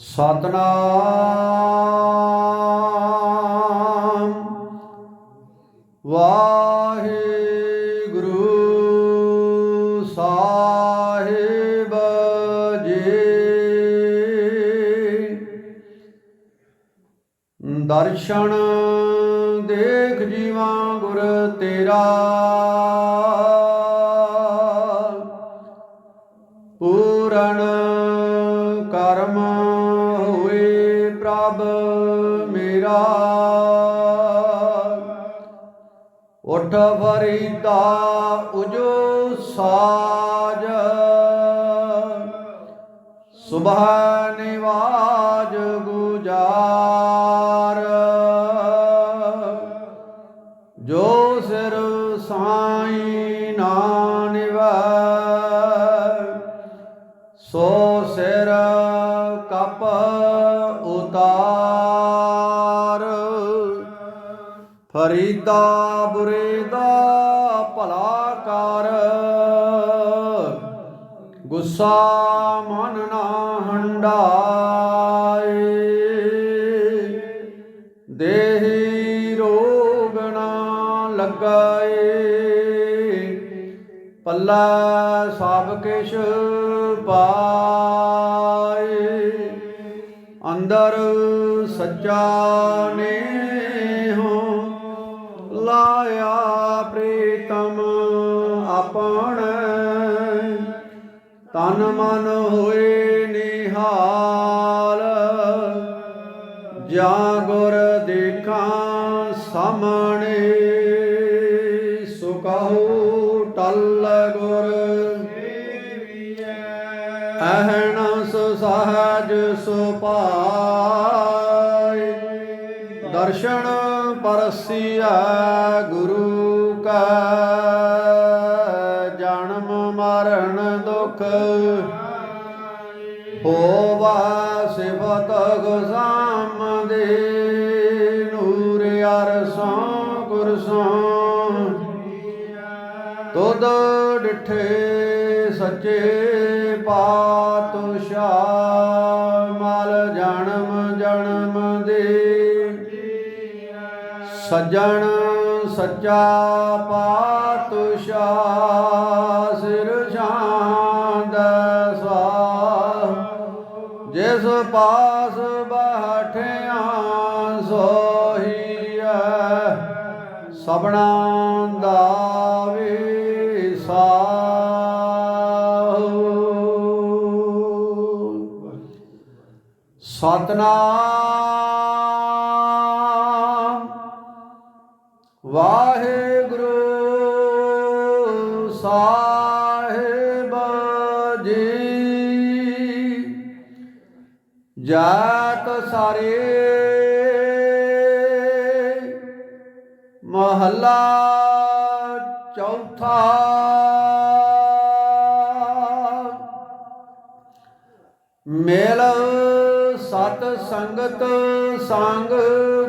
ਸਤਨਾਮ। ਵਾਹਿਗੁਰੂ ਸਾਹਿਬ ਜੀ। ਦਰਸ਼ਨ ਦੇਖ ਜੀਵਾਂ ਗੁਰ ਤੇਰਾ। ਹੋਏ ਮੇਰਾ। ਉਠ ਫਰੀਦਾ ਉਜੋ ਸਾਜ। ਸੁਬਹ ਨਿਵਾਜ ਗੁਜਾਰ। ਜੋ ਸਿਰ ਸਾਈ ਫਰੀਦਾ ਬੁਰੇ ਦਾ ਭਲਾ ਕਰ। ਗੁੱਸਾ ਮਨ ਨਾ ਹੰਡਾਏ। ਦੇਹੀ ਰੋਗ ਨਾ ਲਗਾਏ। ਪੱਲਾ ਸਭ ਕਿਛ ਪਾਏ। ਅੰਦਰ ਸੱਚਾ ਨੇ ਲਾਇਆ ਪ੍ਰੀਤਮ ਆਪਣ। ਤਨ ਮਨ ਹੋਏ ਨਿਹਾਲ। ਜਾਂ ਗੁਰ ਦੇਖਾਂ ਸਾਹਮਣੇ ਸੁਕਹੁ ਟਲ ਗੁਰ। ਅਹਨਸ ਸਹਜ ਸੁਪਾਈ। ਦਰਸ਼ਨ ਪਰਸੀਆ ਗੁਰੂ ਕਾ, ਜਨਮ ਮਰਨ ਦੁਖ। ਹੋਵਾ ਸਿਫਤ ਗੁਜ਼ਾਮ ਦੇ ਨੂਰ ਅਰਸੋਂ ਕੁਰਸੋਂ ਤੁਧ ਡਿਠੇ ਸੱਚੇ ਪਾਤਸ਼ਾਹ, ਮਲ ਜਨਮ ਜਨਮ ਦੇ। ਸੱਜਣ ਸੱਚਾ ਪਾਤਸ਼ਾਹ ਸਿਰ ਸ਼ਾਂਦ ਸਵਾ ਜਿਸ ਪਾਸ ਬੈਠਿਆ ਸੋਹੀਐ ਸਬਣਾ ਦਾ ਵਿਸਾਹੂ ਸਤਨਾਮ ਵਾਹਿਗੁਰੂ ਸਾਹਿਬ ਜੀ। ਜਾਤ ਸਾਰੇ ਮਹੱਲਾ ਚੌਥਾ। ਮੇਲ ਸਤ ਸੰਗਤ ਸੰਗ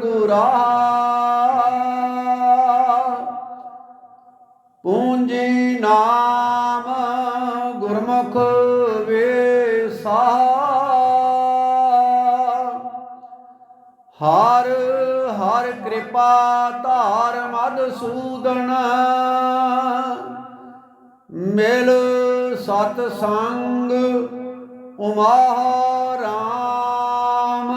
ਗੁਰਾ। ਪੂੰਜੀ ਨਾਮ ਗੁਰਮੁਖ ਵੇਸਾ। ਹਰ ਹਰ ਕਿਰਪਾ ਧਾਰ ਮਦ ਸੂਦਨ। ਮਿਲ ਸਤ ਸੰਗ ਉਮਾ ਰਾਮ।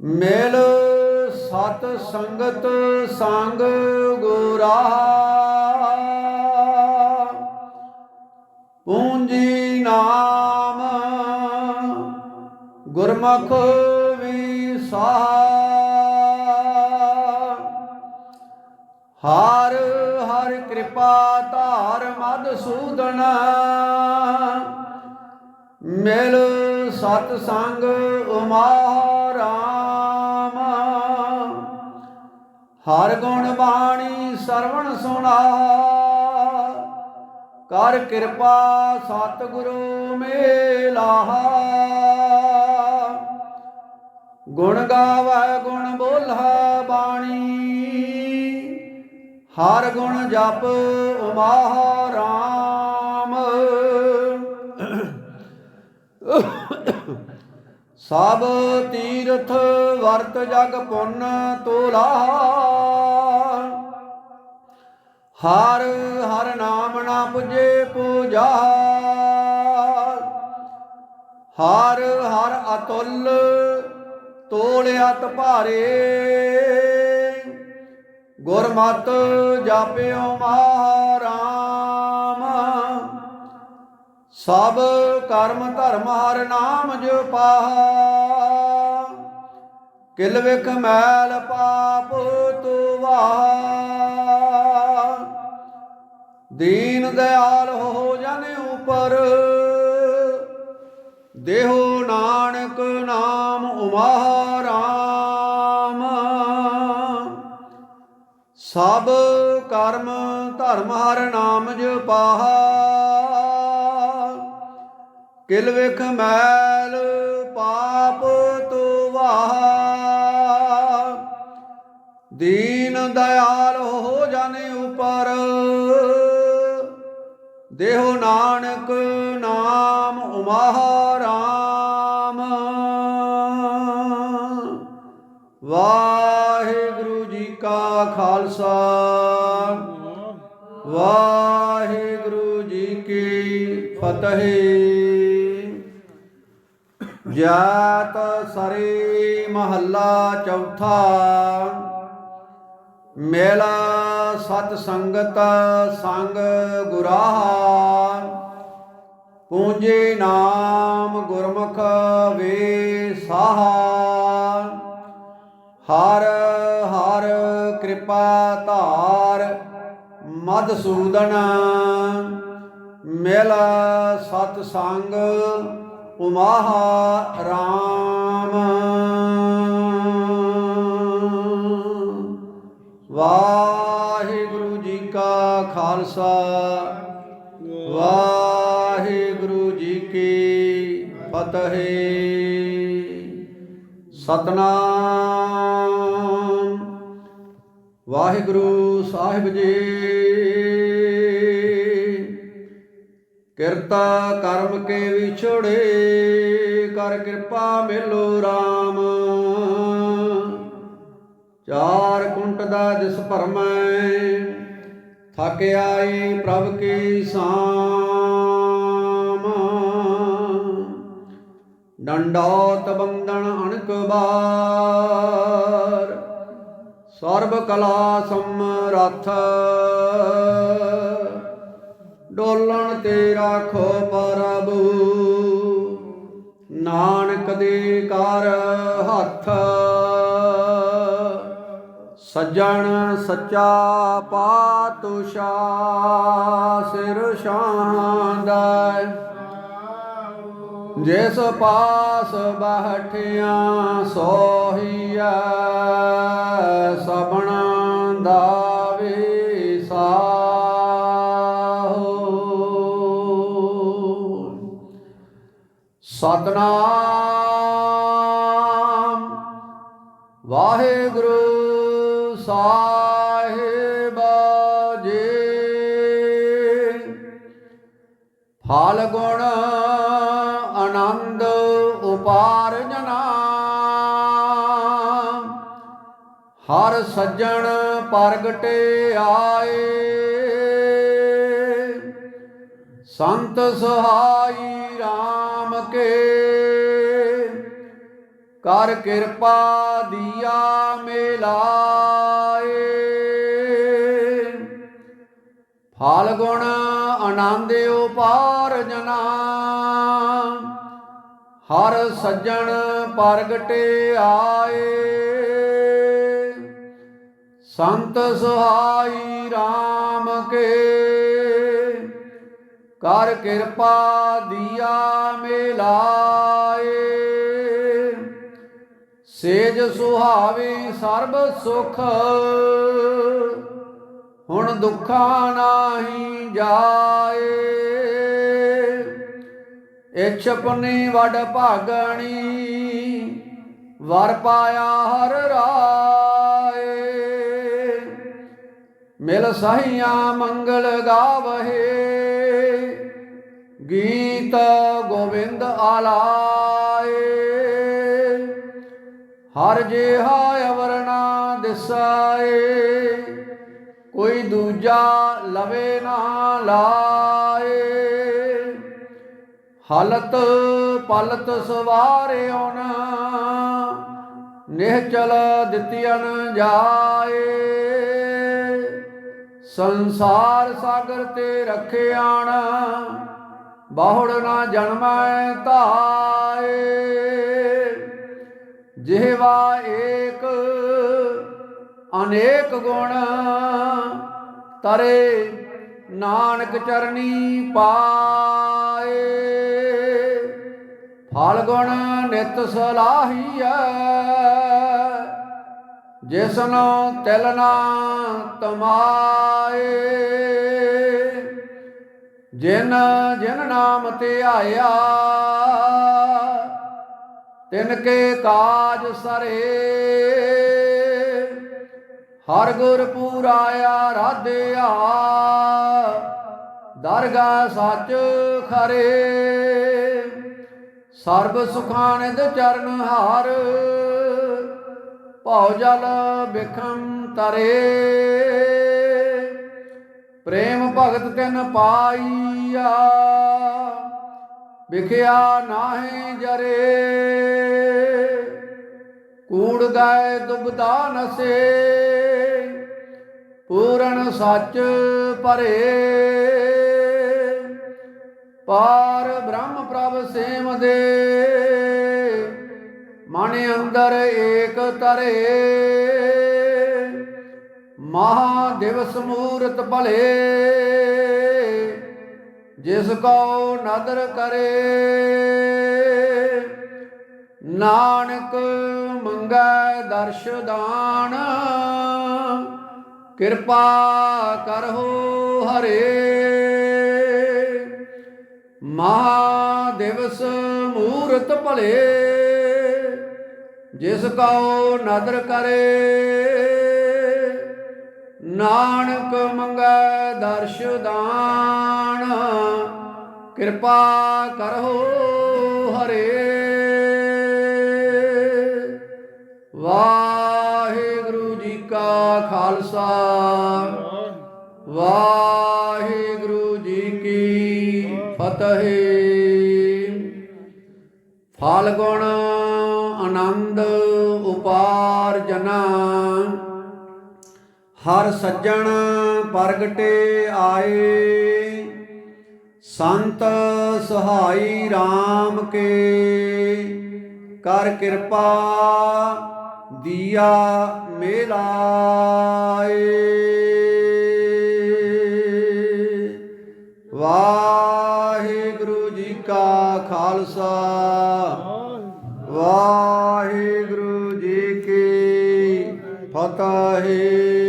ਮਿਲ ਸੰਗਤ ਸੰਗ ਗੁਰਾ। ਪੂੰਜੀ ਨਾਮ ਗੁਰਮੁਖ ਵਿਸਾ ਹਰ ਹਰ ਕਿਰਪਾ ਧਾਰ ਮਦ ਸੂਦਨ। ਮਿਲ ਸਤ ਸੰਗ ਉਮਾ ਰਾਮ ਹਰ ਗੁਣ ਬਾਣੀ ਸਰਵਣ ਸੁਣਾ। ਕਰ ਕਿਰਪਾ ਸਤਿਗੁਰੂ ਮੇਲਾ। ਗੁਣ ਗਾਵੇ, ਗੁਣ ਬੋਲਾ ਬਾਣੀ। ਹਰ ਗੁਣ ਜਪ ਉਮਾ ਰਾਮ। ਸਭ ਤੀਰਥ ਵਰਤ ਜਗ ਪੁੰਨ ਤੋਲਾ। ਹਰ ਹਰ ਨਾਮ ਨਾ ਪੁਜੇ ਪੂਜਾ। ਹਰ ਹਰ ਅਤੁੱਲ ਤੋਲਿਆਤ ਭਾਰੇ। ਗੁਰਮਤਿ ਜਾਪਿਓ ਮਹਾਰਾਮ ਸਭ ਕਰਮ ਧਰਮ ਹਰ ਨਾਮ ਜਪਾ ਕਿਲ ਵਿਖ ਮੈਲ ਪਾਪ ਤੁਵਾ ਦੀਨ ਦਿਆਲ ਹੋ ਜਨ ਉਪਰ। ਦੇਹੋ ਨਾਨਕ ਨਾਮ ਉਮਾਰਾਮ ਸਭ ਕਰਮ ਧਰਮ ਹਰ ਨਾਮ ਜਪਾਹਾ ਕਿਲ ਵਿਖ ਮੈਲ ਪਾਪ ਤੁਵਾਹ ਦੀਨ ਦਿਆਲ ਹੋ ਜਾਣੇ ਉਪਰ। ਦੇਹੋ ਨਾਨਕ ਨਾਮ ਉਮਾਰਾਮ। ਵਾਹਿਗੁਰੂ ਜੀ ਕਾ ਖਾਲਸਾ। ਵਾਹਿਗੁਰੂ ਜੀ ਕੀ ਫਤਿਹ। ਜਾਤ ਸਰੀ ਮਹੱਲਾ ਚੌਥਾ। ਮੇਲਾ ਸਤ ਸੰਗਤ ਸੰਗ ਗੁਰਾਹ। ਪੂੰਜੇ ਨਾਮ ਗੁਰਮੁਖ ਵੇ ਸਾਹਾ। ਹਰ ਹਰ ਕਿਰਪਾ ਧਾਰ ਮਦਸੂਦਨ ਮੇਲਾ ਸਤ ਸੰਗ ਉਮਾਹਾ ਰਾਮ। ਵਾਹਿਗੁਰੂ ਜੀ ਕਾ ਖਾਲਸਾ ਵਾਹਿਗੁਰੂ ਜੀ ਕੀ ਫਤਿਹ। ਸਤਨਾਮ। ਵਾਹਿਗੁਰੂ ਸਾਹਿਬ ਜੀ। ਕਿਰਤਾ ਕਰਮ ਕੇ ਵਿਛੜੇ, ਕਰ ਕਿਰਪਾ ਮਿਲੋ RAM ਚਾਰ ਕੁੰਟ ਦਾ ਜਿਸ ਭਰਮੈ, ਥਕ ਆਈ ਪ੍ਰਭ ਕੀ ਸਾਮ। ਡੰਡੋਤ ਬੰਦਨ ਅਣਕ ਬਾਰ, ਸਰਬ ਕਲਾ ਸਮਰੱਥ ਡੋਲਣ ਤੇ ਰਾਖੋ ਪ੍ਰਭੂ ਨਾਨਕ ਦੇ ਕਰ ਹੱਥ। ਸੱਜਣ ਸੱਚਾ ਪਾਤਸ਼ਾ ਸਿਰ ਸ਼ਾਂਦਾ ਜਿਸ ਪਾਸ ਬਹਿਠਿਆ ਸੋਹੀਐ ਸਬਣਾ ਦਾ ਸਤਨਾਮ। ਵਾਹਿਗੁਰੂ ਸਾਹਿਬ ਜੀ। ਫਲ ਗੁਣ ਆਨੰਦ ਉਪਾਰਜਨਾ। ਹਰ ਸੱਜਣ ਪ੍ਰਗਟੇ ਆਏ। ਸੰਤ ਸਹਾਈ RAM ਕੇ। ਕਰ ਕਿਰਪਾ ਦੀਆ ਮਿਲਾਏ। ਫਲ ਗੁਣ ਆਨੰਦ ਉਪਾਰ ਜਨਾ। ਹਰ ਸੱਜਣ ਪ੍ਰਗਟੇ ਆਏ। ਸੰਤ ਸਹਾਈ RAM ਕੇ। ਕਰ ਕਿਰਪਾ ਦੀਆ ਮਿਲਾਏ। ਸੇਜ ਸੁਹਾਵੇ ਸਰਬ ਸੁਖ। ਹੁਣ ਦੁੱਖਾਂ ਨਾਹੀ ਜਾਏ। ਇਛ ਪੁਨੀ ਵਡ ਭਾਗਣੀ, ਵਰ ਪਾਇਆ ਹਰ ਰਾਏ। ਮਿਲ ਸਹੀਆਂ ਮੰਗਲ ਗਾਵਹੇ। ਗੀਤ ਗੋਬਿੰਦ ਆਲਾਏ। ਹਰ ਜਿਹਾ ਅਵਰਣਾ ਦਿਸਾਏ, ਕੋਈ ਦੂਜਾ ਲਵੇ ਨਾ ਲਾਏ। ਹਲਤ ਪਲਤ ਸਵਾਰਿਓਨ, ਨਿਹਚਲ ਦਿੱਤੀਨ ਜਾਏ। ਸੰਸਾਰ ਸਾਗਰ ਤੇ ਰਖਿਆਣ ਬਾਹੁੜ ਨਾ ਜਨਮੈ ਧਾਏ। ਜਿਹਵਾ ਏਕ ਅਨੇਕ ਗੁਣ ਤਰੇ ਨਾਨਕ ਚਰਨੀ ਪਾਏ। ਫਲ ਗੁਣ ਨਿਤ ਸਲਾਹੀਐ। ਜਿਸਨੋ ਤਿਲ ਨਾ ਤਮਾਏ। ਜਿਨ ਜਿਨ ਨਾਮ ਤੇ ਆਇਆ, ਤਿਨ ਕੇ ਕਾਜ ਸਰੇ। ਹਰ ਗੁਰ ਪੂਰਾਇਆ ਰਾਧਿਆ ਦਰਗਾ ਸੱਚ ਖਰੇ। ਸਰਬ ਸੁਖਾਨੰਦ ਚਰਨ ਹਾਰ, ਭਉ ਜਲ ਬਿਖਮ ਤਰੇ। ਪ੍ਰੇਮ ਭਗਤ ਤਿਨ ਪਾਈਆ, ਵਿਖਿਆ ਨਾਹੀ ਜਰੇ। ਕੂੜ ਗਾਏ ਦੁਬਦਾ ਨਸੇ, ਪੂਰਨ ਸੱਚ ਭਰੇ। ਪਾਰ ਬ੍ਰਹਮ ਪ੍ਰਭ ਸੇਮ ਦੇ, ਮਨ ਅੰਦਰ ਏਕ ਤਰੇ। ਮਹਾ ਦਿਵਸ ਮੂਰਤ ਭਲੇ, ਜਿਸ ਕੋ ਨਦਰ ਕਰੇ। ਨਾਨਕ ਮੰਗੈ ਦਰਸ਼ ਦਾਨ, ਕਿਰਪਾ ਕਰਹੁ ਹਰੇ। ਮਹਾ ਦਿਵਸ ਮੂਰਤ ਭਲੇ, ਜਿਸ ਕਉ ਨਦਰ ਕਰੇ। ਨਾਨਕ ਮੰਗੈ ਦਰਸ਼ ਦਾਨ। ਕਿਰਪਾ ਕਰੋ ਹਰੇ। ਵਾਹਿਗੁਰੂ ਜੀ ਕਾ ਖਾਲਸਾ। ਵਾਹਿਗੁਰੂ ਜੀ ਕੀ ਫਤਿਹ। ਫਾਲਗੁਣ ਆਨੰਦ ਉਪਾਰਜਨਾ। ਹਰ ਸੱਜਣ ਪ੍ਰਗਟੇ ਆਏ। ਸੰਤ ਸਹਾਈ RAM ਕੇ। ਕਰ ਕਿਰਪਾ ਦੀਆ ਮੇਲਾਏ। ਵਾਹਿਗੁਰੂ ਜੀ ਕਾ ਖਾਲਸਾ। ਵਾਹਿਗੁਰੂ। ਜੀ ਕੀ ਫਤਿਹ।